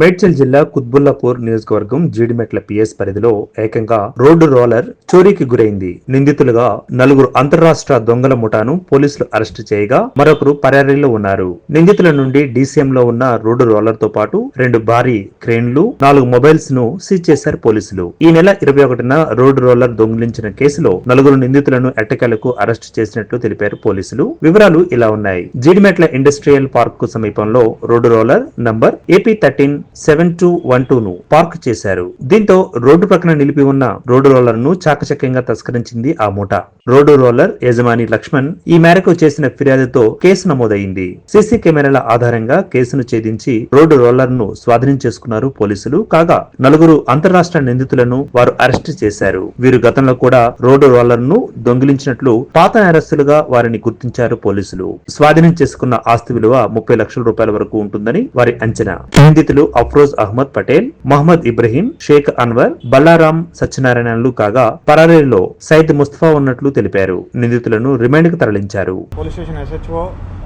మేడ్చల్ జిల్లా కుత్బుల్లాపూర్ నియోజకవర్గం జీడిమెట్ల పిఎస్ పరిధిలో ఏకంగా రోడ్డు రోలర్ చోరీకి గురైంది. నిందితులుగా నలుగురు అంతరాష్ట్ర దొంగల ముఠాను పోలీసులు అరెస్టు చేయగా మరొకరు పరారీలో ఉన్నారు. నిందితుల నుండి డీసీఎం లో ఉన్న రోడ్డు రోలర్తో పాటు రెండు భారీ క్రేన్లు నాలుగు మొబైల్స్ను సీజ్ చేశారు పోలీసులు. ఈ నెల ఇరవై ఒకటిన రోడ్డు రోలర్ దొంగిలించిన కేసులో నలుగురు నిందితులను ఎట్టకేలకు అరెస్టు చేసినట్లు తెలిపారు పోలీసులు. వివరాలు ఇలా ఉన్నాయి. జీడిమెట్ల ఇండస్ట్రియల్ పార్క్కు సమీపంలో road roller number AP thirteen seven two one two ను పార్క్ చేశారు. దీంతో రోడ్డు ప్రక్కన నిలిపి ఉన్న రోడ్డు రోలర్ను చాకచక్యంగా తస్కరించింది ఆ మూట. రోడ్డు రోలర్ యజమాని లక్ష్మణ్ ఈ మేరకు చేసిన ఫిర్యాదుతో కేసు నమోదైంది. సీసీ కెమెరాల ఆధారంగా కేసును ఛేదించి రోడ్డు రోలర్ను స్వాధీనం చేసుకున్నారు పోలీసులు. కాగా నలుగురు అంతరాష్ట్ర నిందితులను వారు అరెస్ట్ చేశారు. వీరు గతంలో కూడా రోడ్డు రోలర్ను దొంగిలించినట్లు పాత నేరస్తులుగా వారిని గుర్తించారు పోలీసులు. స్వాధీనం చేసుకున్న ఆస్తి విలువ ముప్పై లక్షల రూపాయల వరకు ఉంటుందని వారి అంచనా. నిందితులు అఫ్రోజ్ అహ్మద్ పటేల్ మహమ్మద్ ఇబ్రహీం షేక్ అన్వర్ బల్లారాం సత్యనారాయణలు కాగా పరారీలో సైద్ ముస్తఫా ఉన్నట్లు తెలిపారు. నిందితులను రిమాండ్కు తరలించారు. Police station SHO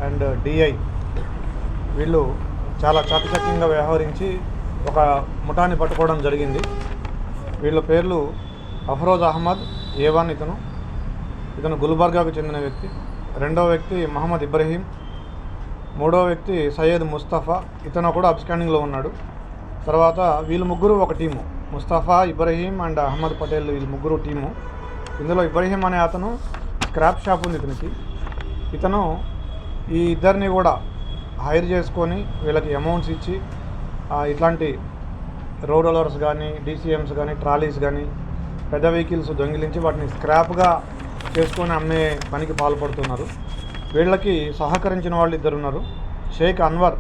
and DI వీళ్ళు చాలా చాకచక్యంగా వ్యవహరించి ఒక ముఠాన్ని పట్టుకోవడం జరిగింది. వీళ్ళ పేర్లు అఫరోజ్ అహ్మద్ ఏవాన్ ఇతను ఇతను గుల్బర్గాకు చెందిన వ్యక్తి. రెండవ వ్యక్తి మహమ్మద్ ఇబ్రహీం మూడో వ్యక్తి సయ్యద్ ముస్తఫా. ఇతను కూడా అబ్స్కాండింగ్లో ఉన్నాడు. తర్వాత వీళ్ళు ముగ్గురు ఒక టీము. ముస్తఫా ఇబ్రహీం అండ్ అహ్మద్ పటేల్ వీళ్ళు ముగ్గురు టీము. ఇందులో ఇబ్రహీం అనే అతను స్క్రాప్ షాప్ ఉంది ఇతనికి. ఇతను ఈ ఇద్దరిని కూడా హైర్ చేసుకొని వీళ్ళకి అమౌంట్స్ ఇచ్చి ఇట్లాంటి రోడ్ రోలర్స్ కానీ డీసీఎమ్స్ కానీ ట్రాలీస్ కానీ పెద్ద వెహికల్స్ దొంగిలించి వాటిని స్క్రాప్గా చేసుకొని అమ్మే పనికి పాల్పడుతున్నారు. వీళ్ళకి సహకరించిన వాళ్ళు ఇద్దరు ఉన్నారు. షేక్ అన్వర్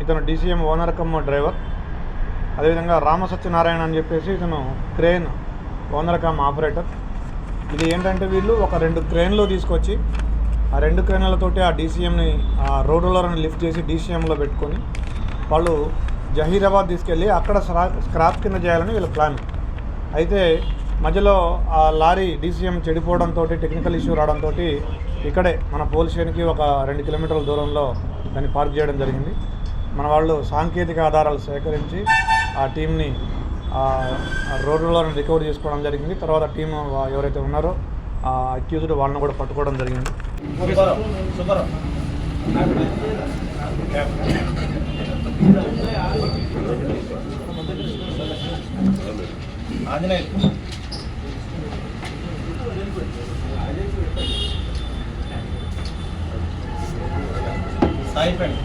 ఇతను డీసీఎం ఓనర్ కమ్ డ్రైవర్. అదేవిధంగా రామసత్యనారాయణ అని చెప్పేసి ఇతను క్రేన్ ఓనర్ కమ్ ఆపరేటర్. ఇది ఏంటంటే వీళ్ళు ఒక రెండు క్రేన్లు తీసుకొచ్చి ఆ రెండు క్రేన్లతోటి ఆ డీసీఎంని ఆ రోడ్ రోలర్ని లిఫ్ట్ చేసి డీసీఎంలో పెట్టుకొని వాళ్ళు జహీరాబాద్ తీసుకెళ్ళి అక్కడ స్క్రా- స్క్రాప్ కింద చేయాలని వీళ్ళ ప్లాన్. అయితే మధ్యలో ఆ లారీ డీసీఎం చెడిపోవడంతో టెక్నికల్ ఇష్యూ రావడంతో ఇక్కడే మన పోలీస్ ఒక రెండు కిలోమీటర్ల దూరంలో దాన్ని పార్క్ చేయడం జరిగింది. మన వాళ్ళు సాంకేతిక ఆధారాలు సేకరించి ఆ టీంని ఆ రోడ్ రికవర్ చేసుకోవడం జరిగింది. తర్వాత టీం ఎవరైతే ఉన్నారో ఆ అక్యూజ్డ్ వాళ్ళని కూడా పట్టుకోవడం జరిగింది. ఆంజనేయ అయిపోయింది.